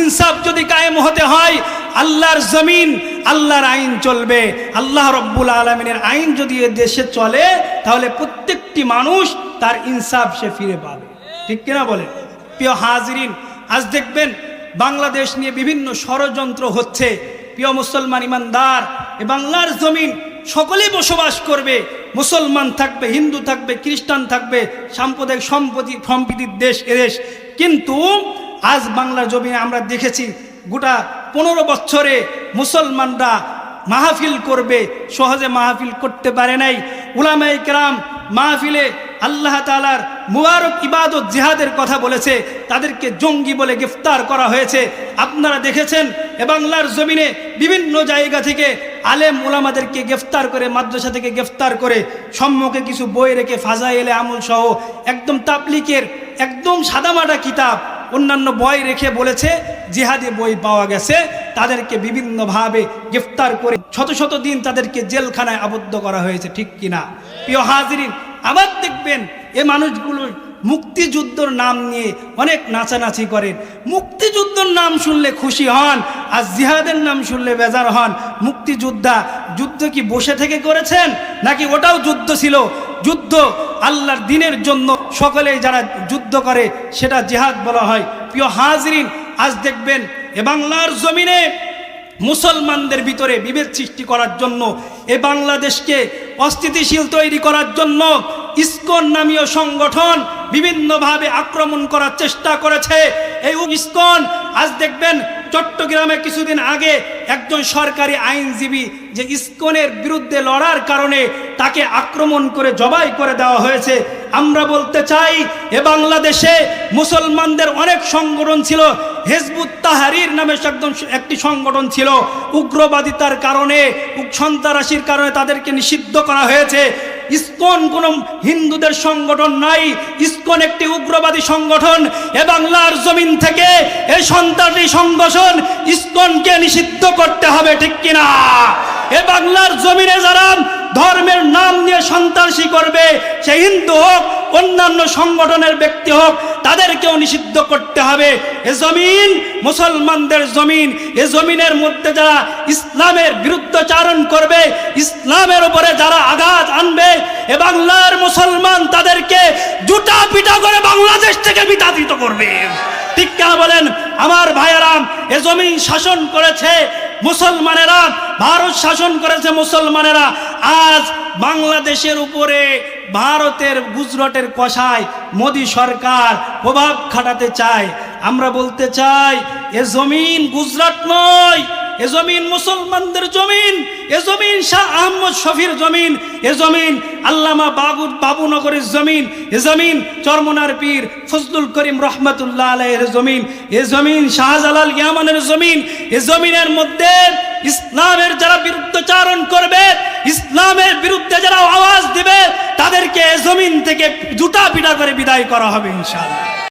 ইনসাফ যদি কায়েম হতে হয়, আল্লাহর জমিন, আল্লাহর আইন চলবে। আল্লাহ রব্বুল আলমিনের আইন যদি এ দেশে চলে, তাহলে প্রত্যেকটি মানুষ তার ইনসাফ সে ফিরে পাবে। ঠিক কিনা বলে প্রিয় হাজরিন, আজ দেখবেন বাংলাদেশ নিয়ে বিভিন্ন ষড়যন্ত্র হচ্ছে। প্রিয় মুসলমান ইমানদার, এ বাংলার জমিন সকলেই বসবাস করবে। মুসলমান থাকবে, হিন্দু থাকবে, খ্রিস্টান থাকবে, সাম্প্রদায়িক সম্পত্তি, সম্প্রীতির দেশ এদেশ কিন্তু আজ বাংলার জমিনে আমরা দেখেছি গোটা পনেরো বছরে মুসলমানরা মাহফিল করবে, সহজে মাহফিল করতে পারে নাই। উলামাই কেরাম মাহফিলে আল্লাহ তালার মুবারক ইবাদত জিহাদের কথা বলেছে, তাদেরকে জঙ্গি বলে গ্রেফতার করা হয়েছে। আপনারা দেখেছেন, এ বাংলার জমিনে বিভিন্ন জায়গা থেকে আলেম ওলামাদেরকে গ্রেফতার করে, মাদ্রাসা থেকে গ্রেফতার করে, সম্মুখে কিছু বই রেখে ফাজাইলে আমল সহ একদম তাবলিকের, একদম সাদামাটা কিতাব অন্যান্য বই রেখে বলেছে, জিহাদি বই পাওয়া গেছে, তাদেরকে বিভিন্নভাবে গ্রেফতার করে শত শত দিন তাদেরকে জেলখানায় আবদ্ধ করা হয়েছে, ঠিক কিনা প্রিয় হাজিরিন, আবার দেখবেন এ মানুষগুলো মুক্তিযুদ্ধর নাম নিয়ে অনেক নাচানাচি করেন। মুক্তিযুদ্ধর নাম শুনলে খুশি হন, আর জিহাদের নাম শুনলে বেজার হন। মুক্তিযোদ্ধা যুদ্ধ কি বসে থেকে করেছেন, নাকি ওটাও যুদ্ধ ছিল? যুদ্ধ আল্লাহর দিনের জন্য সকলে যারা যুদ্ধ করে সেটা জেহাদ বলা হয়। প্রিয় হাজরিন, আজ দেখবেন এ বাংলার জমিনে মুসলমানদের ভিতরে বিভেদ সৃষ্টি করার জন্য, এ বাংলাদেশকে অস্থিতিশীল তৈরি করার জন্য ইস্কন নামীয় সংগঠন বিভিন্নভাবে আক্রমণ করার চেষ্টা করেছে। এই ইসকন, আজ দেখবেন চট্টগ্রামে কিছুদিন আগে একজন সরকারি আইনজীবী যে ইস্কনের বিরুদ্ধে লড়ার কারণে তাকে আক্রমণ করে জবাই করে দেওয়া হয়েছে, আমরা বলতে চাই এ বাংলাদেশে মুসলমানদের অনেক সংগঠন ছিল, হেজবুত তাহারির নামে একদম একটি সংগঠন ছিল, উগ্রবাদিতার কারণে, সন্ত্রাসীর কারণে তাদেরকে নিষিদ্ধ করা হয়েছে। ইসকন কোন হিন্দুদের সংগঠন নাই। ইস্কন একটি উগ্রবাদী সংগঠন। এ বাংলার জমিন থেকে এ সন্তানটি সংগঠন ইস্কনকে নিষিদ্ধ করতে হবে, ঠিক কিনা? এ বাংলার জমিনে যারা ধর্মের নাম নিয়ে সন্ত্রাসী করবে, সে হিন্দু হোক, অন্যান্য সংগঠনের ব্যক্তি হোক, তাদেরকেও নিষিদ্ধ করতে হবে। এ জমিন মুসলমানদের জমিন। এ জমিনের মধ্যে যারা ইসলামের বিরুদ্ধচারণ করবে, ইসলামের উপরে যারা আঘাত আনবে, এ বাংলার মুসলমান তাদেরকে জুটা পিটা করে বাংলাদেশ থেকে বিতাড়িত করবে। ঠিক কেন বলেন? আমার ভাইয়েরাম এ জমিন শাসন করেছে মুসলমানেরা, ভারত শাসন করেছে মুসলমানেরা। আজ বাংলাদেশের উপরে ভারতের গুজরাটের কষায় মোদী সরকার প্রভাব খাটাতে চায়। আমরা বলতে চাই, এ জমিন গুজরাট নয় এ জমিন মুসলমানদের জমিন, এ জমিন শাহ আহমদ শফির জমিন, এ জমিন আল্লামা বাবু বাবুনগরের জমিন, এ জমিন চরমনার পীর ফজলুল করিম রহমতুল্লাহ আলাইয়ের জমিন, এ জমিন শাহজালাল ইয়ামানের জমিন, এ জমিনের মধ্যে ইসলামের যারা বিরুদ্ধচারণ করবে, ইসলামের বিরুদ্ধে যারা আওয়াজ দিবে, তাদেরকে জমিন থেকে জুতা পিটা করে বিদায় করা হবে ইনশাআল্লাহ।